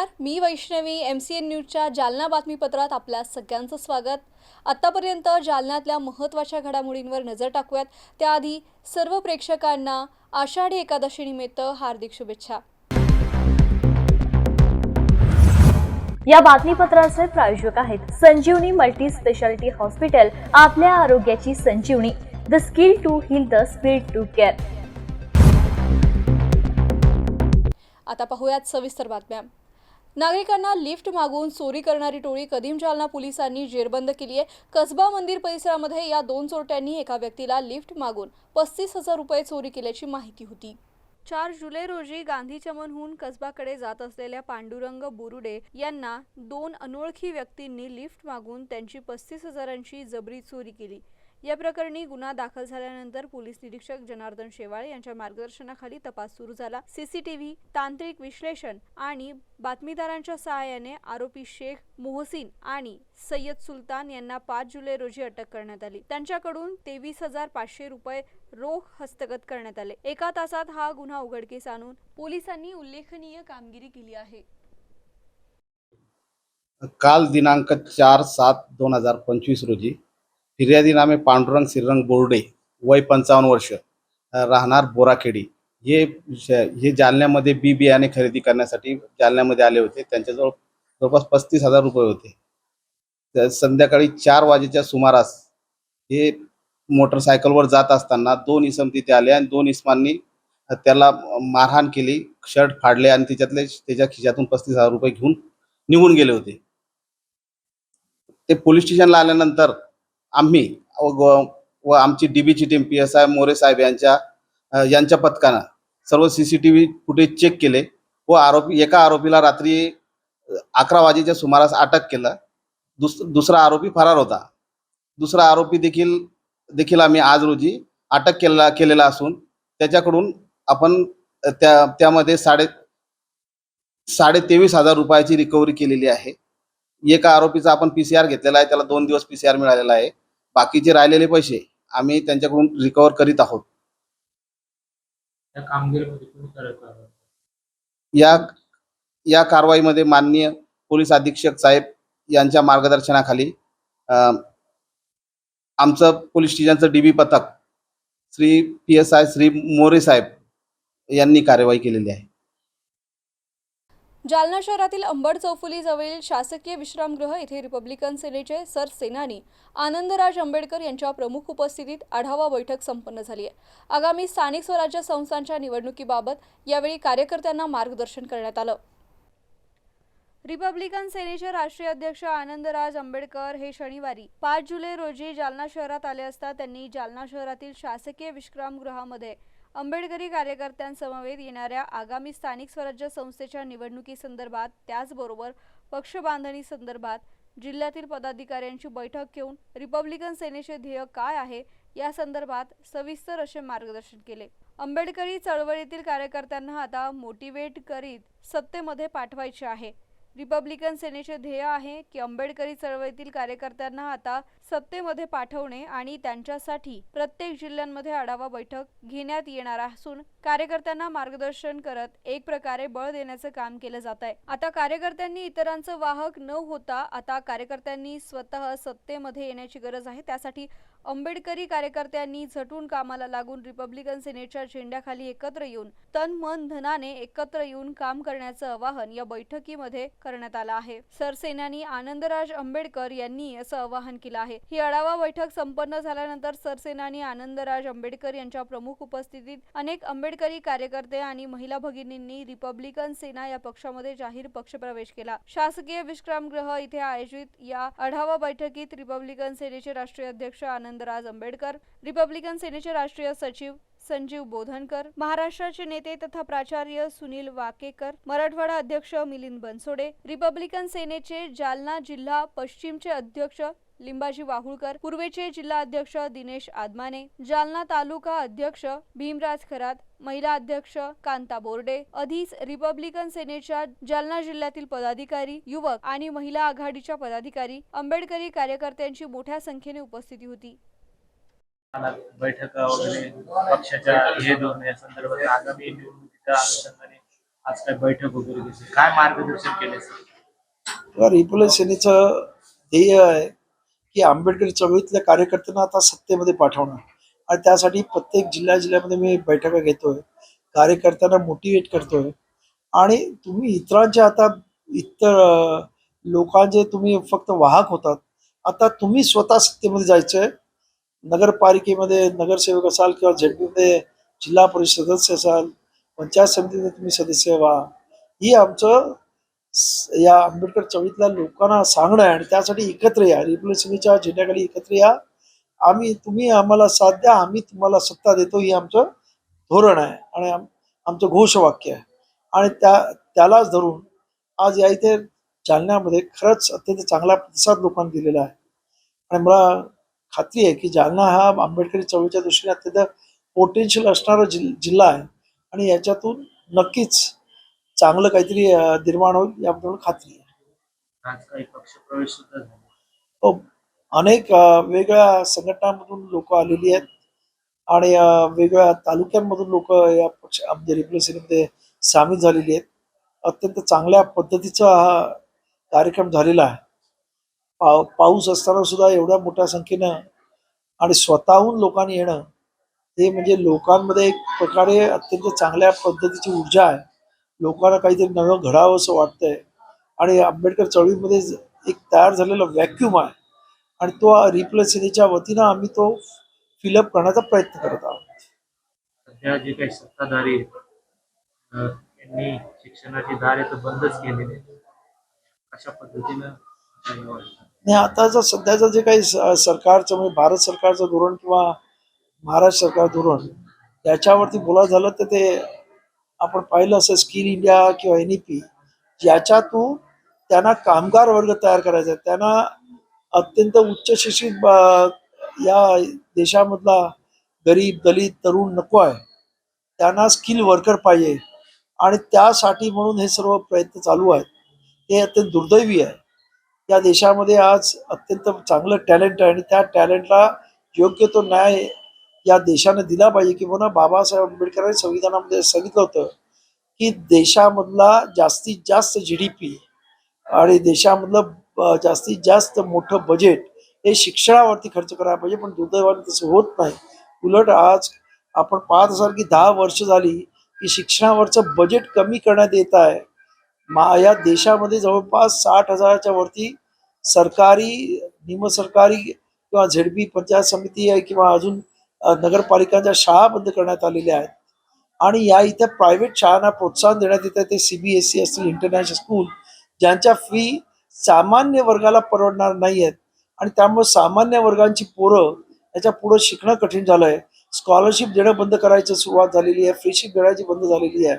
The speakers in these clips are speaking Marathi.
नमस्कार मी वैष्णवी एम सी एन न्यूजच्या जालना बातमीपत्रात आपल्या सगळ्यांचं स्वागत. आत्तापर्यंत जालन्यातल्या महत्त्वाच्या घडामोडींवर नजर टाकूयात. त्याआधी सर्व प्रेक्षकांना आषाढी एकादशीनिमित्त हार्दिक शुभेच्छा. या बातमीपत्राचे प्रायोजक आहेत संजीवनी मल्टी स्पेशालिटी हॉस्पिटल आपल्या आरोग्याची संजीवनी. The skill to heal the speed to care आता पाहूयात सविस्तर बातम्या. नागरिकांना लिफ्ट मागून चोरी करणारी टोळी कदीम जालना पोलिसांनी जेरबंद केली आहे. कसबा मंदिर परिसरामध्ये या दोन चोरट्यांनी एका व्यक्तीला लिफ्ट मागून पस्तीस हजार रुपये चोरी केल्याची माहिती होती. चार जुलै रोजी गांधी चमनहून कसबाकडे जात असलेल्या पांडुरंग बुरुडे यांना दोन अनोळखी व्यक्तींनी लिफ्ट मागून त्यांची पस्तीस हजारांची जबरी चोरी केली. या प्रकरणी गुन्हा दाखल झाल्यानंतर पोलीस निरीक्षक जनार्दन शेवाळे यांच्या मार्गदर्शनाखाली तपास सुरू झाला. सीसीटीव्ही तांत्रिक विश्लेषण आणि बातमीदारांच्या सहाय्याने आरोपी शेख मोहसिन आणि सय्यद सुलतान यांना पाच जुलै रोजी अटक करण्यात आली. त्यांच्याकडून तेवीस हजार पाचशे रुपये रोख हस्तगत करण्यात आले. एका तासात हा गुन्हा उघडकीस आणून पोलिसांनी उल्लेखनीय कामगिरी केली आहे. काल दिनांक चार सात दोन हजार पंचवीस रोजी फिर्यादी नामे पांडुरंग श्रीरंग बोर्डे वय पंचावन्न वर्ष राहणार बोराखेडी. हे हे जालन्यामध्ये बी बियाणे खरेदी करण्यासाठी जालन्यामध्ये आले होते. त्यांच्याजवळ जवळपास पस्तीस हजार रुपये होते. तर संध्याकाळी चार वाजेच्या सुमारास हे मोटरसायकलवर जात असताना दोन इसम तिथे आले आणि दोन इसमांनी त्याला मारहाण केली शर्ट फाडले आणि त्याच्यातले त्याच्या खिशातून पस्तीस हजार रुपये घेऊन निघून गेले होते. ते पोलीस स्टेशनला आल्यानंतर आम्ही व व आमची डीबीची team P S I More साहेब यांच्या यांच्या पथकानं सर्व C C T V footage check केले व आरोपी एका आरोपीला रात्री अकरा वाजेच्या सुमारास अटक केलं. दुस दुसरा आरोपी फरार होता. दुसरा आरोपी देखील देखील आम्ही आज रोजी अटक केला केलेला असून त्याच्याकडून आपण त्या त्यामध्ये साडे साडे तेवीस हजार रुपयाची रिकव्हरी केलेली आहे. एका आरोपीचा आपण पीसीआर घेतलेला आहे त्याला दोन दिवस पीसीआर मिळालेला आहे. बाकीचे राहिलेले पैसे आम्ही त्यांच्याकडून रिकव्हर करीत आहोत. त्या कामगिरीमध्ये तुम्ही करत आहात या या कारवाईमध्ये माननीय पोलीस अधीक्षक साहेब यांच्या मार्गदर्शनाखाली अ, आमचं पोलीस स्टेशनचं डीबी पथक Shri P S I Shri More साहेब यांनी कार्यवाही केलेली आहे. जालना शहरातील अंबड चौफुली जवळील शासकीय विश्रामगृह येथे रिपब्लिकन सेनेचे सरसेनानी आनंदराज आंबेडकर यांच्या प्रमुख उपस्थितीत आढावा बैठक संपन्न झाली आहे. आगामी स्थानिक स्वराज्य संस्थांच्या निवडणुकीबाबत यावेळी कार्यकर्त्यांना मार्गदर्शन करण्यात आलं. रिपब्लिकन सेनेचे राष्ट्रीय अध्यक्ष आनंदराज आंबेडकर हे शनिवारी पाच जुलै रोजी जालना शहरात आले असता त्यांनी जालना शहरातील शासकीय विश्रामगृहामध्ये आंबेडकरी कार्यकर्त्यांसमवेत येणाऱ्या आगामी स्थानिक स्वराज्य संस्थेच्या निवडणुकीसंदर्भात त्याचबरोबर पक्ष बांधणी संदर्भात जिल्ह्यातील पदाधिकाऱ्यांची बैठक घेऊन रिपब्लिकन सेनेचे ध्येय काय आहे या संदर्भात सविस्तर असे मार्गदर्शन केले. आंबेडकरी चळवळीतील कार्यकर्त्यांना आता मोटिवेट करीत सत्तेमध्ये पाठवायचे आहे. रिपब्लिकन सेनेचे ध्येय आहे की आंबेडकरी चळवळीतील कार्यकर्त्यांना आता सत्तेमध्ये पाठवणे आणि त्यांच्यासाठी प्रत्येक जिल्ह्यांमध्ये आढावा बैठक घेण्यात येणार असून कार्यकर्त्यांना मार्गदर्शन करत एक प्रकारे बळ देण्याचं काम केलं जात आहे. आता कार्यकर्त्यांनी इतरांचं वाहक न होता आता कार्यकर्त्यांनी स्वतः सत्तेमध्ये येण्याची गरज आहे. त्यासाठी आंबेडकरी कार्यकर्त्यांनी झटून कामाला लागून रिपब्लिकन सेनेच्या झेंड्याखाली एकत्र येऊन तन मन धनाने एकत्र येऊन काम करण्याचं आवाहन या बैठकीमध्ये करण्यात आलं आहे. सरसेनानी आनंदराज आंबेडकर यांनी असं आवाहन केलं आहे. ही आढावा बैठक संपन्न झाल्यानंतर सरसेनानी आनंदराज आंबेडकर यांच्या प्रमुख उपस्थितीत अनेक आंबेडकरी कार्यकर्ते आणि महिला भगिनींनी रिपब्लिकन सेना या पक्षामध्ये जाहीर पक्षप्रवेश केला. शासकीय विश्रामगृह इथे आयोजित या आढावा बैठकीत रिपब्लिकन सेनेचे राष्ट्रीय अध्यक्ष आनंद आनंदराज आंबेडकर रिपब्लिकन सेनेचे राष्ट्रीय सचिव संजीव बोधनकर महाराष्ट्राचे नेते तथा प्राचार्य सुनील वाकेकर मराठवाडा अध्यक्ष मिलिंद बनसोडे रिपब्लिकन सेनेचे जालना जिल्हा पश्चिमचे अध्यक्ष लिंबाजी वाहुळकर पूर्वेचे जिल्हा अध्यक्ष दिनेश आदमाने जालना तालुका अध्यक्ष भीमराज खरात महिला अध्यक्ष कांता बोर्डे अधीच रिपब्लिकन सेनेच्या जालना जिल्ह्यातील पदाधिकारी युवक आणि महिला आघाडीच्या पदाधिकारी आंबेडकरी कार्यकर्त्यांची मोठ्या संख्येने उपस्थिती होती. बैठका वगैरे पक्षाच्या हे दोन या संदर्भात आगामी निवडणुकीच्या अनुषंगाने आज काय बैठक वगैरे काय मार्गदर्शन केले सर? तर रिपब्लिक सेनेचं ध्येय आहे की आंबेडकर चळवळीतल्या कार्यकर्त्यांना आता सत्तेमध्ये पाठवणं आणि त्यासाठी प्रत्येक जिल्ह्या जिल्ह्यामध्ये मी बैठका घेतोय. कार्यकर्त्यांना मोटिवेट करतोय. आणि तुम्ही इतरांच्या आता इतर लोकांचे तुम्ही फक्त वाहक होतात. आता तुम्ही स्वतः सत्तेमध्ये जायचंय. नगरपालिकेमध्ये नगरसेवक असाल किंवा झेडपीमध्ये जिल्हा परिषद सदस्य असाल पंचायत समितीमध्ये तुम्ही सदस्य व्हा. ही आमचं या आंबेडकर चळवळीतल्या लोकांना सांगणं आहे आणि त्यासाठी एकत्र या. रिपब्लिक झेंड्याखाली एकत्र या. आम्ही तुम्ही आम्हाला साथ द्या आम्ही तुम्हाला सत्ता देतो ही आमचं धोरण आहे आणि आमचं घोषवाक्य आहे. आणि त्या त्यालाच धरून आज या इथे जालन्यामध्ये खरंच अत्यंत चांगला प्रतिसाद लोकांनी दिलेला आहे. आणि मला खात्री आहे की जालना हा आंबेडकरी चळवळीच्या दृष्टीने अत्यंत पोटेन्शियल असणारा जिल जिल्हा आहे. आणि याच्यातून नक्कीच चांगलं काहीतरी निर्माण होईल याबद्दल खात्री आहे. हो, अनेक वेगळ्या संघटनांमधून लोक आलेली आहेत आणि वेगळ्या तालुक्यांमधून लोक या पक्ष रिपब्लिक सेनेमध्ये सामील झालेली आहेत. अत्यंत चांगल्या पद्धतीचा हा कार्यक्रम झालेला आहे. पाव पाऊस असताना सुद्धा एवढ्या मोठ्या संख्येनं आणि स्वतःहून लोकांनी येणं हे म्हणजे लोकांमध्ये एक प्रकारे अत्यंत चांगल्या पद्धतीची ऊर्जा आहे. लोकांना काहीतरी नवं घडावं असं वाटतंय. आणि आंबेडकर चळवळीमध्ये एक तयार झालेला व्हॅक्यूम आहे. आणि तो रिप्लेस सेनेच्या वतीनं आम्ही तो फिलअप करण्याचा प्रयत्न करत आहोत. सध्या जे काही सत्ताधारी त्यांनी शिक्षणाची दारे तर बंदच केलेली अशा पद्धतीनं. आणि आताचं सध्याचं जे काही सरकारचं म्हणजे भारत सरकारचं धोरण किंवा महाराष्ट्र सरकार धोरण याच्यावरती बोलायचं झालं तर ते आपण पाहिलं असं स्किल इंडिया किंवा एन ई पी याच्यातून त्यांना कामगार वर्ग तयार करायचा. त्यांना अत्यंत उच्च शिक्षित या देशामधला गरीब दलित तरुण नको आहे. त्यांना स्किल वर्कर पाहिजे. आणि त्यासाठी म्हणून हे सर्व प्रयत्न चालू आहेत. हे अत्यंत दुर्दैवी आहे. या देशामध्ये आज अत्यंत चांगलं टॅलेंट आहे आणि त्या टॅलेंटला योग्य तो न्याय या देशाने दिला पाहिजे किंवा बाबासाहेब आंबेडकरांनी संविधानामध्ये सांगितलं होतं की देशामधला जास्तीत जास्त जी डी पी आणि देशामधलं जास्तीत जास्त मोठं बजेट हे शिक्षणावरती खर्च करायला पाहिजे पण दुर्दैवाने तसं होत नाही. उलट आज आपण पाहत असाल की दहा वर्ष झाली की शिक्षणावरचं बजेट कमी करण्यात येत आहे. मा या देशामध्ये जवळपास साठ हजाराच्या वरती सरकारी निमसरकारी किंवा झेडपी पंचायत समिती आहे किंवा अजून नगरपालिकांच्या शाळा बंद करण्यात आलेल्या आहेत. आणि या इथे प्रायव्हेट शाळांना प्रोत्साहन देण्यात येतं. ते सीबीएसई असतील इंटरनॅशनल स्कूल ज्यांच्या फी सामान्य वर्गाला परवडणार नाही आहेत आणि त्यामुळे सामान्य वर्गांची पोरं याच्या पुढं शिकणं कठीण झालं आहे स्कॉलरशिप देणं बंद करायची सुरुवात झालेली आहे. फ्रीशिप देण्याची बंद झालेली आहे.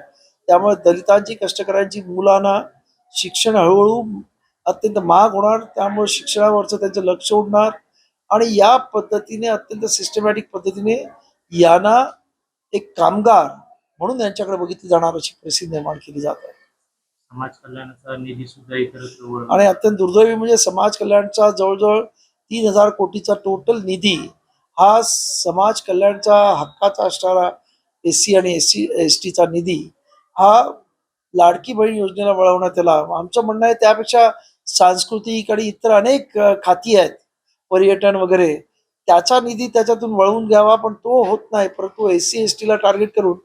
त्यामुळे दलितांची कष्टकऱ्यांची मुलांना शिक्षण हळूहळू अत्यंत महाग होणार. त्यामुळे शिक्षणावरचं त्यांचं लक्ष उडणार. आणि या पद्धतीने अत्यंत सिस्टमॅटिक पद्धतीने यांना एक कामगार म्हणून यांच्याकडे बघितली जाणार अशी परिस्थिती निर्माण केली जात आहे समाज कल्याणाचा निधी सुद्धा वळवला. आणि अत्यंत दुर्दैवी म्हणजे समाज कल्याणचा जवळजवळ तीन हजार कोटीचा टोटल निधी हा समाज कल्याणचा हक्काचा असणारा एस सी आणि एस सी एस टीचा निधी हा लाडकी बहीण योजनेला वळवण्यात आला आमचं म्हणणं आहे त्यापेक्षा सांस्कृतिक आणि इतर अनेक खाती आहेत पर्यटन वगैरे त्याचा निधी त्याच्यातून वळवून घ्यावा पण तो होत नाही. परंतु एस सी एस टीला टार्गेट करून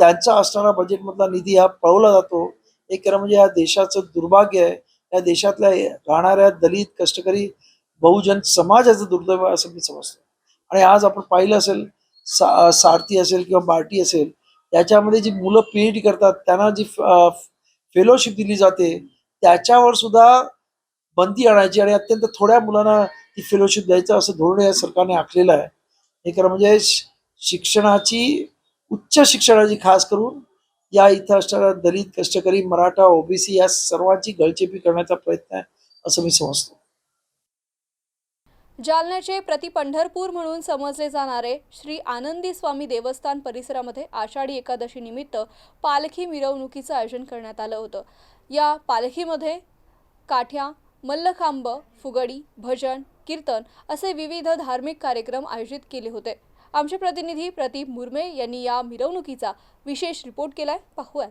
त्यांचा असणारा बजेटमधला निधी हा पळवला जातो. एक खरं म्हणजे या देशाचं दुर्भाग्य आहे. या देशातल्या राहणाऱ्या दलित कष्टकरी बहुजन समाजाचं दुर्दैव असं मी समजतो. आणि आज आपण पाहिलं असेल सा सारथी असेल किंवा बार्टी असेल याच्यामध्ये जी मुलं पी एच डी करतात त्यांना जी फेलोशिप दिली जाते त्याच्यावर सुद्धा बंदी आणायची आणि अत्यंत थोड्या मुलांना ती फेलोशिप द्यायचं असं धोरण या सरकारने आखलेलं आहे. हे खरं म्हणजे शिक्षणाची उच्च शिक्षणाची खास करून या इथं असणाऱ्या दलित कष्टकरी मराठा ओबीसी या सर्वांची गळचेपी करण्याचा प्रयत्न आहे असं मी समजतो. जालन्याचे प्रति पंढरपूर म्हणून समजले जाणारे श्री आनंदी स्वामी देवस्थान परिसरामध्ये आषाढी एकादशी निमित्त पालखी मिरवणुकीचं आयोजन करण्यात आलं होतं. या पालखीमध्ये काठ्या मल्लखांब फुगडी भजन कीर्तन असे विविध धार्मिक कार्यक्रम आयोजित केले होते. आमचे प्रतिनिधी प्रदीप मुरमे यांनी या मिरवणुकीचा विशेष रिपोर्ट केलाय. पाहूयात.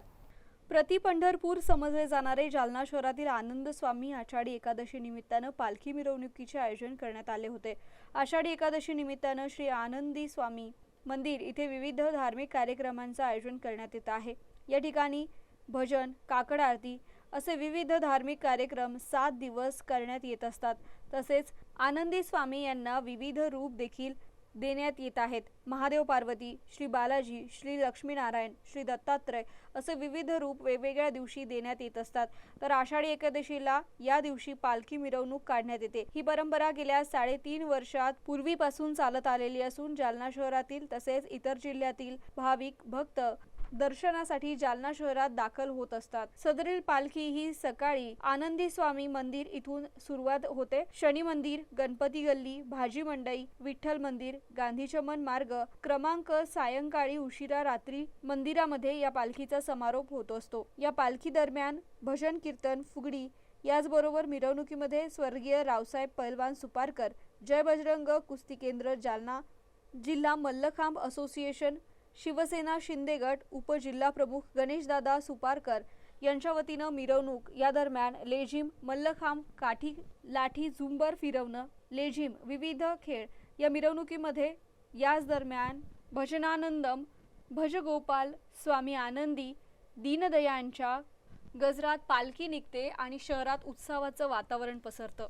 प्रति पंढरपूर समजले जाणारे जालना शहरातील आनंद स्वामी आषाढी एकादशी निमित्तानं पालखी मिरवणुकीचे आयोजन करण्यात आले होते. आषाढी एकादशी निमित्तानं श्री आनंदी स्वामी मंदिर इथे विविध धार्मिक कार्यक्रमांचं आयोजन करण्यात येत आहे. या ठिकाणी भजन काकड आरती असे विविध धार्मिक कार्यक्रम सात दिवस करण्यात येत असतात. तसेच आनंदी स्वामी यांना विविध रूप देखील देण्यात येत आहेत. महादेव पार्वती श्री बालाजी श्री लक्ष्मीनारायण श्री दत्तात्रय असे विविध रूप वेगवेगळ्या दिवशी देण्यात येत असतात. तर आषाढी एकादशीला या दिवशी पालखी मिरवणूक काढण्यात येते. ही परंपरा गेल्या साडेतीन वर्षात पूर्वीपासून चालत आलेली असून जालना शहरातील तसेच इतर जिल्ह्यातील भाविक भक्त दर्शनासाठी जालना शहरात दाखल होत असतात. सदरील पालखी ही सकाळी आनंदी स्वामी मंदिर इथून सुरुवात होते. शनी मंदिर गणपती गल्ली भाजी मंडई विठ्ठल मंदिर गांधी चमन मार्ग क्रमांक सायंकाळी उशिरा रात्री मंदिरामध्ये या पालखीचा समारोप होत असतो. या पालखी दरम्यान भजन कीर्तन फुगडी याचबरोबर मिरवणुकीमध्ये स्वर्गीय रावसाहेब पैलवान सुपारकर जय बजरंग कुस्ती केंद्र जालना जिल्हा मल्लखांब असोसिएशन शिवसेना शिंदे गट उपजिल्हा प्रमुख गणेशदादा सुपारकर यांच्या वतीनं मिरवणूक. या दरम्यान लेझिम मल्लखांब काठी लाठी झुंबर फिरवणं लेझिम विविध खेळ या मिरवणुकीमध्ये याच दरम्यान भजनानंदम भजगोपाल स्वामी आनंदी दीनदयांच्या गजरात पालखी निघते आणि शहरात उत्सवाचं वातावरण पसरतं.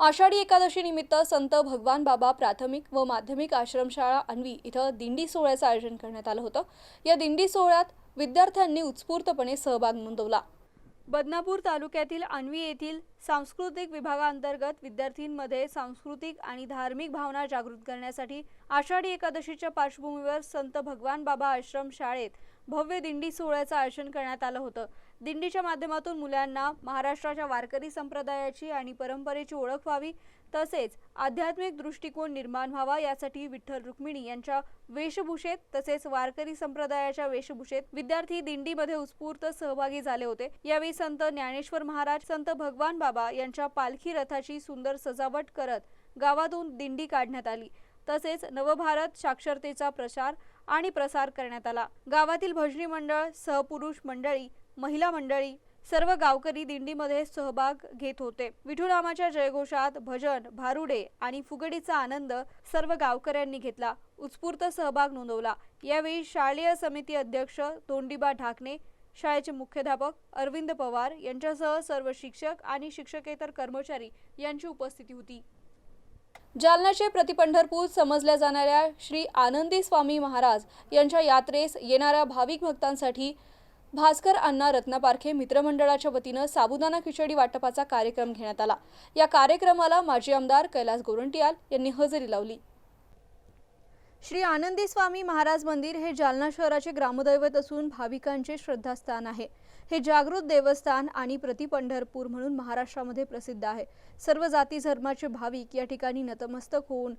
आषाढी एकादशी निमित्त संत भगवान बाबा प्राथमिक व माध्यमिक आश्रमशाळा अन्वी इथं दिंडी सोहळ्याचं आयोजन करण्यात आलं होतं. या दिंडी सोहळ्यात विद्यार्थ्यांनी उत्स्फूर्तपणे सहभाग नोंदवला. बदनापूर तालुक्यातील अन्वी येथील सांस्कृतिक विभागांतर्गत विद्यार्थींमध्ये सांस्कृतिक आणि धार्मिक भावना जागृत करण्यासाठी आषाढी एकादशीच्या पार्श्वभूमीवर संत भगवान बाबा आश्रम शाळेत भव्य दिंडी सोहळ्याचं आयोजन करण्यात आलं होतं. दिंडीच्या माध्यमातून मुलांना महाराष्ट्राच्या वारकरी संप्रदायाची आणि परंपरेची ओळख व्हावी तसेच आध्यात्मिक दृष्टिकोन निर्माण व्हावा यासाठी विठ्ठल रुक्मिणी यांच्या वेशभूषेत तसेच वारकरी संप्रदायाच्या वेशभूषेत विद्यार्थी दिंडीमध्ये उत्स्फूर्त सहभागी झाले होते. यावेळी संत ज्ञानेश्वर महाराज संत भगवान बाबा यांच्या पालखी रथाची सुंदर सजावट करत गावातून दिंडी काढण्यात आली. तसेच नवभारत साक्षरतेचा प्रचार आणि प्रसार करण्यात आला. गावातील भजनी मंडळ सहपुरुष मंडळी महिला मंडळी सर्व गावकरी दिंडीमध्ये सहभाग घेत होते. विठुरामाच्या जयघोषात भजन भारुडे आणि फुगडीचा आनंद सर्व गावकऱ्यांनी घेतला. उत्स्फूर्त सहभाग नोंदवला. यावेळी शालेय समिती अध्यक्ष तोंडीबा ढाकणे शाळेचे मुख्याध्यापक अरविंद पवार यांच्यासह सर्व शिक्षक आणि शिक्षकेतर कर्मचारी यांची उपस्थिती होती. जालन्याचे प्रतिपंढरपूर समजल्या जाणाऱ्या श्री आनंदी स्वामी महाराज यांच्या यात्रेस येणाऱ्या भाविक भक्तांसाठी भास्कर अण्णा रत्नापारखे मित्रमंडळाच्या वतीनं साबुदाणा खिचडी वाटपाचा कार्यक्रम घेण्यात आला. या कार्यक्रमाला माजी आमदार कैलास गोरंटियाल यांनी हजेरी लावली. श्री आनंदी स्वामी महाराज मंदिर हे जालना शहराचे ग्रामदैवत असून भाविकांचे श्रद्धास्थान आहे. हे जागृत देवस्थान आणि प्रतिपंढरपूर म्हणून महाराष्ट्रामध्ये प्रसिद्ध आहे. सर्व जाती धर्माचे भाविक या ठिकाणी नतमस्तक होऊन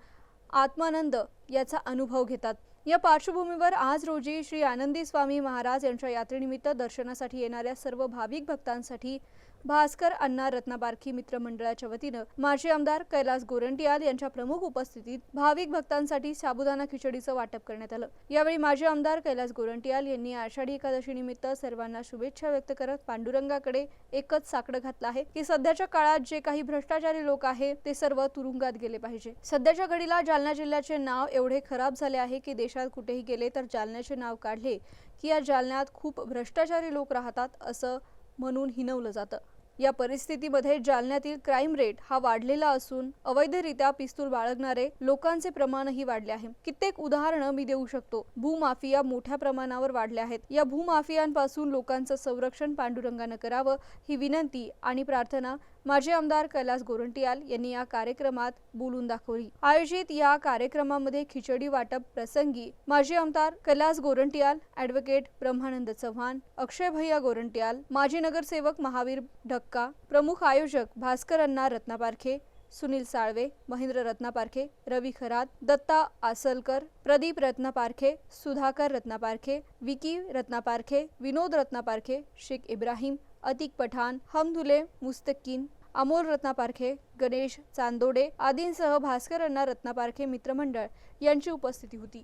आत्मानंद याचा अनुभव घेतात. या पार्श्वभूमीवर आज रोजी श्री आनंदी स्वामी महाराज यांच्या यात्रेनिमित्त दर्शनासाठी येणाऱ्या सर्व भाविक भक्तांसाठी भास्कर अण्णा रत्नाबारखी मित्रमंडळाच्या वतीनं माजी आमदार कैलास गोरंटियाल यांच्या प्रमुख उपस्थितीत भाविक भक्तांसाठी साबुदाणा खिचडीचं वाटप करण्यात आलं. यावेळी माजी आमदार कैलास गोरंटियाल यांनी आषाढी एकादशीनिमित्त सर्वांना शुभेच्छा व्यक्त करत पांडुरंगाकडे एकच साकडं घातलं आहे की सध्याच्या काळात जे काही भ्रष्टाचारी लोक आहे ते सर्व तुरुंगात गेले पाहिजे. सध्याच्या घडीला जालना जिल्ह्याचे नाव एवढे खराब झाले आहे की देशात कुठेही गेले तर जालन्याचे नाव काढले की या जालन्यात खूप भ्रष्टाचारी लोक राहतात असं म्हणून हिनवलं जातं. या परिस्थितीमध्ये जालन्यातील क्राईम रेट हा वाढलेला असून अवैधरित्या पिस्तूल बाळगणारे लोकांचे प्रमाणही वाढले आहे. कित्येक उदाहरणं मी देऊ शकतो. भूमाफिया मोठ्या प्रमाणावर वाढले आहेत. या भूमाफियांपासून लोकांचं संरक्षण पांडुरंगानं करावं ही विनंती आणि प्रार्थना माजी आमदार कैलास गोरंटियाल यांनी या कार्यक्रमात बोलून दाखवली. आयोजित या कार्यक्रमामध्ये खिचडी वाटप प्रसंगी माजी आमदार कैलास गोरंटियाल ॲडव्होकेट ब्रह्मानंद चव्हाण अक्षय भैया गोरंटियाल माजी नगरसेवक महावीर ढक्का प्रमुख आयोजक भास्कर अण्णा रत्नापारखे सुनील साळवे महेंद्र रत्नापारखे रवी खरात दत्ता आसलकर प्रदीप रत्नापारखे सुधाकर रत्नापारखे विकी रत्नापारखे विनोद रत्नापारखे शेख इब्राहिम अतिक पठाण हमदुले मुस्तकीन अमोल रत्नापारखे गणेश चांदोडे आदींसह भास्कर अण्णा रत्नापारखे मित्रमंडळ यांची उपस्थिती होती.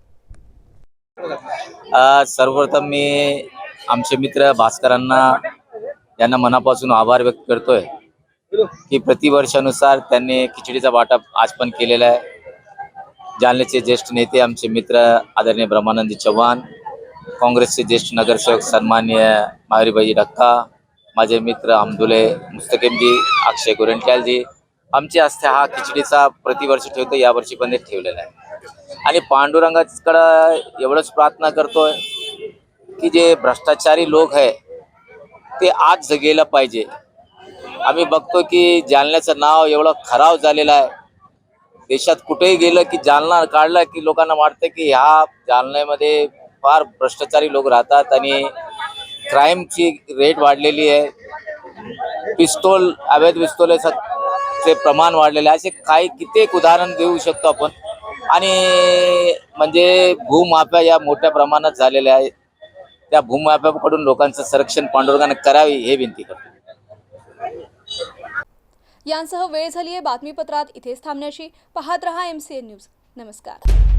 सर्वप्रथम मी आमचे मित्र भास्करांना यांना मनापासून आभार व्यक्त करतोय की प्रतिवर्षानुसार त्यांनी खिचडीचा वाटप आज पण केलेला आहे. जालन्याचे ज्येष्ठ नेते आमचे मित्र आदरणीय ब्रह्मानंदी चव्हाण काँग्रेसचे ज्येष्ठ नगरसेवक सन्मान्य मायुरीबाई डक्का माझे मित्र अमदुले मुस्तकीमजी अक्षय गोरंट्यालजी आमची आस्था हा खिचडीचा प्रतिवर्ष ठेवतो यावर्षी पण ते ठेवलेला आहे. आणि पांडुरंगाकडं एवढंच प्रार्थना करतोय की जे भ्रष्टाचारी लोक आहे ते आज जगेला पाहिजे. आम्ही बघतो की जालन्याचं नाव एवढं खराब झालेलं आहे. देशात कुठेही गेलं की जालना काढलं की लोकांना वाटतं की ह्या जालन्यामध्ये फार भ्रष्टाचारी लोक राहतात आणि क्राईमची रेट वाढलेली आहे. पिस्तोल अवैध पिस्तोले चे प्रमाण वाढलेले आहे. असे काही कित्येक उदाहरण देऊ शकतो आपण. आणि म्हणजे भूमाफ्या या मोठ्या प्रमाणात झालेल्या आहे. त्या भूमाफ्याकडून लोकांचं संरक्षण पांडुरंगाने करावे हे विनंती करतो. यांसह वेळ झाली आहे बातमीपत्रात. इथेच थांबण्याची. पाहत रहा एम सी एन न्यूज नमस्कार.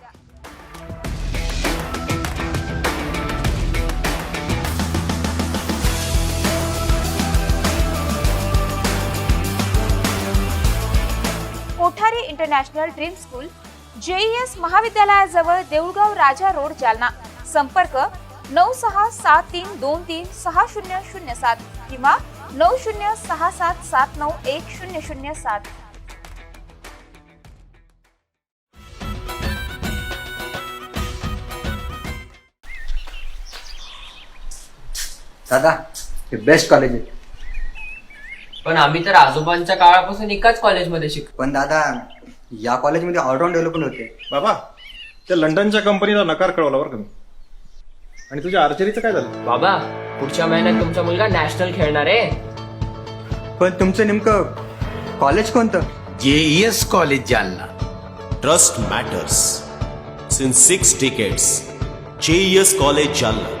इंटरनॅशनल ड्रीम स्कूल जेईएस महाविद्यालयाजवळ देऊळगाव राजा रोड जालना. संपर्क नऊ सहा सात तीन दोन तीन सहा शून्य शून्य सात किंवा नऊ शून्य सहा सात सात नऊ एक शून्य शून्य सात. दादा हे बेस्ट कॉलेज आहे. पण आम्ही तर आजोबांच्या काळापासून एकाच कॉलेजमध्ये शिकतो पण दादा या कॉलेजमध्ये ऑलराऊंड डेव्हलपमेंट होते बाबा त्या लंडनच्या कंपनीला नकार कळवला बरं का मी. आणि तुझ्या आर्चरीचं काय झालं? बाबा पुढच्या महिन्यात तुमचा मुलगा नॅशनल खेळणार आहे. पण तुमचं नेमकं कॉलेज कोणतं? JES college Jalna. Trust matters since six decades JES college Jalna.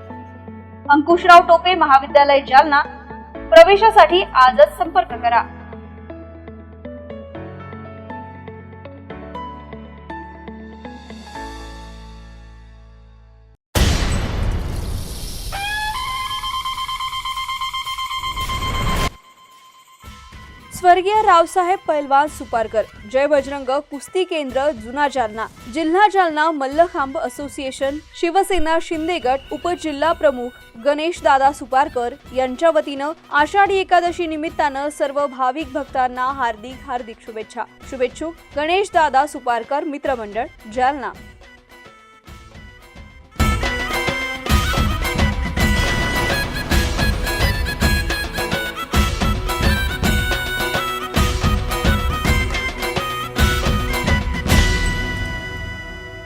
Ankushrao Tope महाविद्यालय जालना. प्रवेशासाठी आजच संपर्क करा. स्वर्गीय रावसाहेब पैलवान सुपारकर जय बजरंग कुस्ती केंद्र जुना जालना जिल्हा जालना मल्लखांब असोसिएशन शिवसेना शिंदे गट उपजिल्हा प्रमुख गणेश दादा सुपारकर यांच्या वतीनं आषाढी एकादशी निमित्तानं सर्व भाविक भक्तांना हार्दिक हार्दिक शुभेच्छा. शुभेच्छुक गणेश दादा सुपारकर मित्रमंडळ जालना.